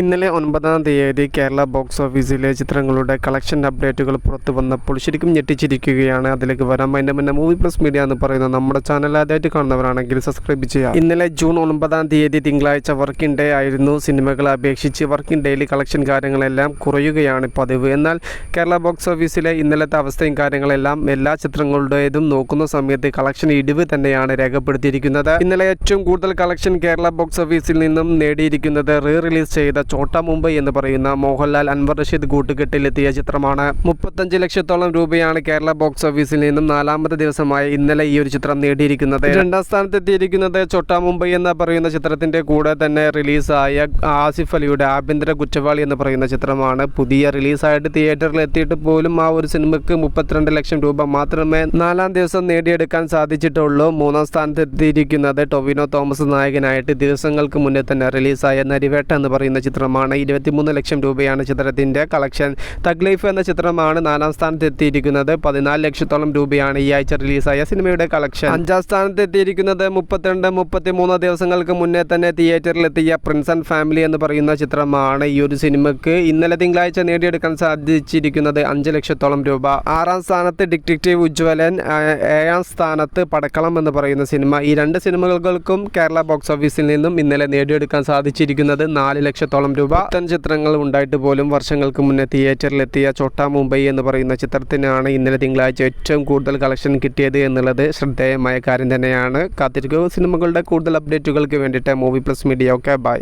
ഇന്നലെ ഒൻപതാം തീയതി കേരള ബോക്സ് ഓഫീസിലെ ചിത്രങ്ങളുടെ കളക്ഷൻ അപ്ഡേറ്റുകൾ പുറത്തു വന്നപ്പോൾ ശരിക്കും ഞെട്ടിച്ചിരിക്കുകയാണ്. അതിലേക്ക് വരാം. അതിന്റെ മുന്നേ മൂവി പ്ലസ് മീഡിയ എന്ന് പറയുന്ന നമ്മുടെ ചാനൽ ആദ്യമായിട്ട് കാണുന്നവരാണെങ്കിൽ സബ്സ്ക്രൈബ് ചെയ്യുക. ഇന്നലെ ജൂൺ ഒൻപതാം തീയതി തിങ്കളാഴ്ച വർക്കിംഗ് ഡേ ആയിരുന്നു. സിനിമകളെ അപേക്ഷിച്ച് വർക്കിംഗ് ഡേയിൽ കളക്ഷൻ കാര്യങ്ങളെല്ലാം കുറയുകയാണ് പതിവ്. എന്നാൽ കേരള ബോക്സ് ഓഫീസിലെ ഇന്നലത്തെ അവസ്ഥയും കാര്യങ്ങളെല്ലാം എല്ലാ ചിത്രങ്ങളുടേതും നോക്കുന്ന സമയത്ത് കളക്ഷൻ ഇടിവ് തന്നെയാണ് രേഖപ്പെടുത്തിയിരിക്കുന്നത്. ഇന്നലെ ഏറ്റവും കൂടുതൽ കളക്ഷൻ കേരള ബോക്സ് ഓഫീസിൽ നിന്നും നേടിയിരിക്കുന്നത് റീ റിലീസ് ചെയ്ത ചോട്ട മുംബൈ എന്ന് പറയുന്ന മോഹൻലാൽ അൻവർ റഷീദ് കൂട്ടുകെട്ടിലെത്തിയ ചിത്രമാണ്. മുപ്പത്തഞ്ച് ലക്ഷത്തോളം രൂപയാണ് കേരള ബോക്സ് ഓഫീസിൽ നിന്നും നാലാമത്തെ ദിവസമായ ഇന്നലെ ഈ ഒരു ചിത്രം നേടിയിരിക്കുന്നത്. രണ്ടാം സ്ഥാനത്ത് എത്തിയിരിക്കുന്നത് ചോട്ട മുംബൈ എന്ന് പറയുന്ന ചിത്രത്തിന്റെ കൂടെ തന്നെ റിലീസായ ആസിഫ് അലിയുടെ ആഭ്യന്തര കുറ്റവാളി എന്ന് പറയുന്ന ചിത്രമാണ്. പുതിയ റിലീസായിട്ട് തിയേറ്ററിൽ എത്തിയിട്ട് പോലും ആ ഒരു സിനിമയ്ക്ക് മുപ്പത്തിരണ്ട് ലക്ഷം രൂപ മാത്രമേ നാലാം ദിവസം നേടിയെടുക്കാൻ സാധിച്ചിട്ടുള്ളൂ. മൂന്നാം സ്ഥാനത്ത് എത്തിയിരിക്കുന്നത് ടൊവിനോ തോമസ് നായകനായിട്ട് ദിവസങ്ങൾക്ക് മുന്നേ തന്നെ റിലീസായ നരിവേട്ട എന്ന് പറയുന്ന ചിത്രമാണ്. ഇരുപത്തിമൂന്ന് ലക്ഷം രൂപയാണ് ചിത്രത്തിന്റെ കളക്ഷൻ. തഗ്ലൈഫ് എന്ന ചിത്രമാണ് നാലാം സ്ഥാനത്ത് എത്തിയിരിക്കുന്നത് പതിനാല് ലക്ഷത്തോളം രൂപയാണ് ഈ ആഴ്ച റിലീസായ സിനിമയുടെ കളക്ഷൻ. അഞ്ചാം സ്ഥാനത്ത് എത്തിയിരിക്കുന്നത് മുപ്പത്തിരണ്ട് മുപ്പത്തിമൂന്ന് ദിവസങ്ങൾക്ക് മുന്നേ തന്നെ തിയേറ്ററിലെത്തിയ പ്രിൻസ് ആൻഡ് ഫാമിലി എന്ന് പറയുന്ന ചിത്രമാണ് ഈ ഒരു സിനിമയ്ക്ക് ഇന്നലെ തിങ്കളാഴ്ച നേടിയെടുക്കാൻ സാധിച്ചിരിക്കുന്നത് അഞ്ച് ലക്ഷത്തോളം രൂപ. ആറാം സ്ഥാനത്ത് ഡിറ്റക്റ്റീവ് ഉജ്ജ്വലൻ ഏഴാം സ്ഥാനത്ത് പടക്കളം എന്ന് പറയുന്ന സിനിമ. ഈ രണ്ട് സിനിമകൾക്കും കേരള ബോക്സ് ഓഫീസിൽ നിന്നും ഇന്നലെ നേടിയെടുക്കാൻ സാധിച്ചിരിക്കുന്നത് നാല് ലക്ഷത്തോളം രൂപ. ഇത്തരം ചിത്രങ്ങൾ ഉണ്ടായിട്ട് പോലും വർഷങ്ങൾക്ക് മുന്നേ തിയേറ്ററിലെത്തിയ ചോട്ടാ മുംബൈ എന്ന് പറയുന്ന ചിത്രത്തിനാണ് ഇന്നലെ തിങ്കളാഴ്ച ഏറ്റവും കൂടുതൽ കളക്ഷൻ കിട്ടിയത് എന്നുള്ളത് ശ്രദ്ധേയമായ കാര്യം തന്നെയാണ്. കാത്തിരിക്കുക സിനിമകളുടെ കൂടുതൽ അപ്ഡേറ്റുകൾക്ക് വേണ്ടിയിട്ട് മൂവി പ്ലസ് മീഡിയ ഒക്കെ ബൈ.